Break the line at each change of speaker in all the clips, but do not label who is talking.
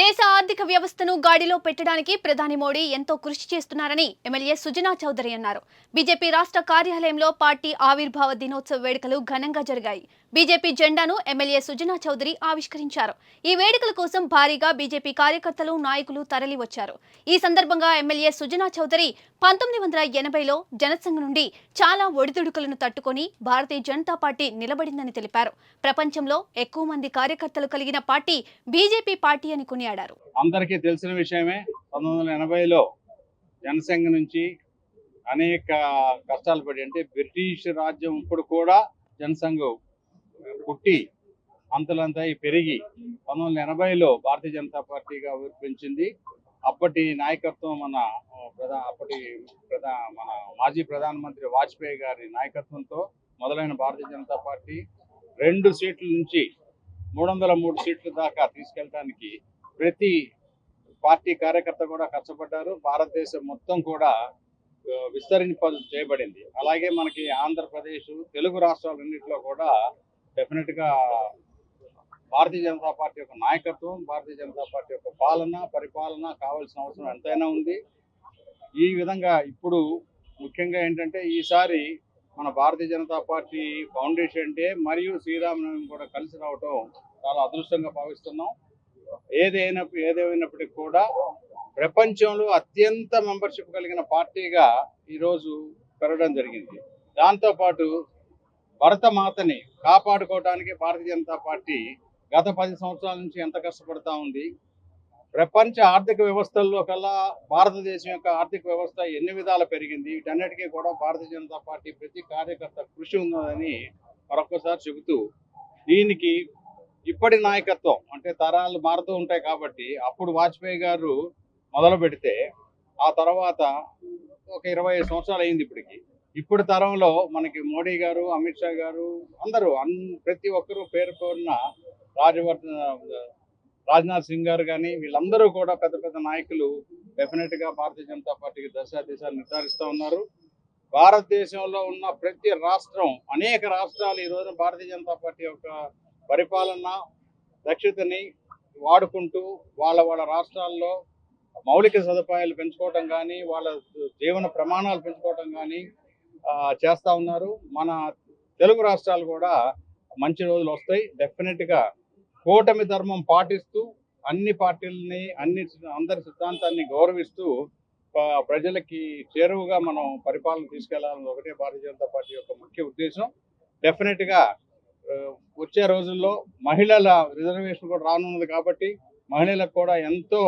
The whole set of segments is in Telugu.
దేశ ఆర్థిక వ్యవస్థను గాడిలో పెట్టడానికి ప్రధాని మోడీ ఎంతో కృషి చేస్తున్నారని ఎమ్మెల్యే సుజనా చౌదరి అన్నారు. బీజేపీ రాష్ట్ర కార్యాలయంలో పార్టీ ఆవిర్భావ దినోత్సవ వేడుకలు ఘనంగా జరిగాయి. బీజేపీ జెండాను ఎమ్మెల్యే సుజనా చౌదరి ఆవిష్కరించారు. ఈ వేడుకల కోసం భారీగా బీజేపీ కార్యకర్తలు నాయకులు తరలి వచ్చారు. ఈ సందర్భంగా ఎమ్మెల్యే సుజనా చౌదరి పంతొమ్మిది వందల ఎనభైలో జనసంఘ నుండి చాలా ఒడిదుడుకులను తట్టుకొని భారతీయ జనతా పార్టీ నిలబడిందని తెలిపారు. ప్రపంచంలో ఎక్కువ మంది కార్యకర్తలు కలిగిన పార్టీ బీజేపీ పార్టీ అని కొనియాడారు.
అందరికీ తెలిసిన విషయమే పంతొమ్మిది వందల ఎనభైలో జనసంఘ నుంచి అనేక కష్టాలు పడి అంటే బ్రిటిష్ రాజ్యం ఇప్పుడు కూడా జనసంఘ పుట్టి అంతలంతా పెరిగి పంతొమ్మిది వందల ఎనభైలో భారతీయ జనతా పార్టీగా వినిపించింది అప్పటి నాయకత్వం మన ప్రధా అప్పటి ప్రధా మన మాజీ ప్రధానమంత్రి వాజ్పేయి గారి నాయకత్వంతో మొదలైన భారతీయ జనతా పార్టీ రెండు సీట్ల నుంచి మూడు వందల మూడు సీట్ల దాకా తీసుకెళ్ళడానికి ప్రతి పార్టీ కార్యకర్త కూడా కష్టపడ్డారు. భారతదేశం మొత్తం కూడా విస్తరింప చేయబడింది. అలాగే మనకి ఆంధ్రప్రదేశ్ తెలుగు రాష్ట్రాలన్నింటిలో కూడా డెఫినెట్గా భారతీయ జనతా పార్టీ యొక్క నాయకత్వం భారతీయ జనతా పార్టీ యొక్క పాలన పరిపాలన కావాల్సిన అవసరం ఎంతైనా ఉంది. ఈ విధంగా ఇప్పుడు ముఖ్యంగా ఏంటంటే ఈసారి మన Bharatiya Janata party foundation day మరియు శ్రీరామనవమి కూడా కలిసి రావటం చాలా అదృష్టంగా భావిస్తున్నాం. ఏదైనా ఏదేమైనప్పటికీ కూడా ప్రపంచంలో అత్యంత మెంబర్షిప్ కలిగిన పార్టీగా ఈరోజు పెరగడం జరిగింది. దాంతోపాటు భరతమాతని కాపాడుకోవడానికి భారతీయ జనతా పార్టీ గత పది సంవత్సరాల నుంచి ఎంత కష్టపడతా ఉంది? ప్రపంచ ఆర్థిక వ్యవస్థల్లో కల్లా భారతదేశం యొక్క ఆర్థిక వ్యవస్థ ఎన్ని విధాలు పెరిగింది? వీటన్నిటికీ కూడా భారతీయ జనతా పార్టీ ప్రతి కార్యకర్త కృషి ఉన్నదని మరొకసారి చెబుతూ దీనికి ఇప్పటి నాయకత్వం అంటే తరాలు మారుతూ ఉంటాయి కాబట్టి అప్పుడు వాజ్పేయి గారు మొదలు పెడితే ఆ తర్వాత ఒక ఇరవై ఐదు సంవత్సరాలు అయింది ఇప్పటికి. ఇప్పుడు తరంలో మనకి మోడీ గారు అమిత్ షా గారు అందరూ అన్ ప్రతి ఒక్కరూ పేరు పేరున రాజవర్ధన్ రాజ్నాథ్ సింగ్ గారు కానీ వీళ్ళందరూ కూడా పెద్ద పెద్ద నాయకులు డెఫినెట్గా భారతీయ జనతా పార్టీకి దశ దిశ నిర్ధారిస్తూ ఉన్నారు. భారతదేశంలో ఉన్న ప్రతి రాష్ట్రం అనేక రాష్ట్రాలు ఈ రోజున భారతీయ జనతా పార్టీ యొక్క పరిపాలన దక్షతని వాడుకుంటూ వాళ్ళ వాళ్ళ రాష్ట్రాల్లో మౌలిక సదుపాయాలు పెంచుకోవటం కానీ వాళ్ళ జీవన ప్రమాణాలు పెంచుకోవటం కానీ చేస్తా ఉన్నారు. మన తెలుగు రాష్ట్రాలు కూడా మంచి రోజులు వస్తాయి. డెఫినెట్గా కూటమి ధర్మం పాటిస్తూ అన్ని పార్టీలని అన్ని అందరి సిద్ధాంతాన్ని గౌరవిస్తూ ప్రజలకి చేరువుగా మనం పరిపాలన తీసుకెళ్ళాలని ఒకటే భారతీయ జనతా పార్టీ యొక్క ముఖ్య ఉద్దేశం. డెఫినెట్గా వచ్చే రోజుల్లో మహిళల రిజర్వేషన్ కూడా రానున్నది కాబట్టి మహిళలకు కూడా ఎంతో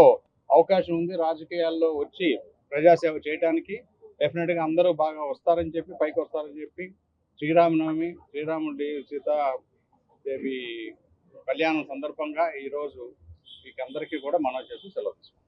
అవకాశం ఉంది రాజకీయాల్లో వచ్చి ప్రజాసేవ చేయడానికి డెఫినెట్గా అందరూ బాగా వస్తారని చెప్పి పైకి వస్తారని చెప్పి శ్రీరామనవమి శ్రీరాముడి సీత దేవి కళ్యాణం సందర్భంగా ఈ రోజు మీకు అందరికీ కూడా మనం చేసి సెలవు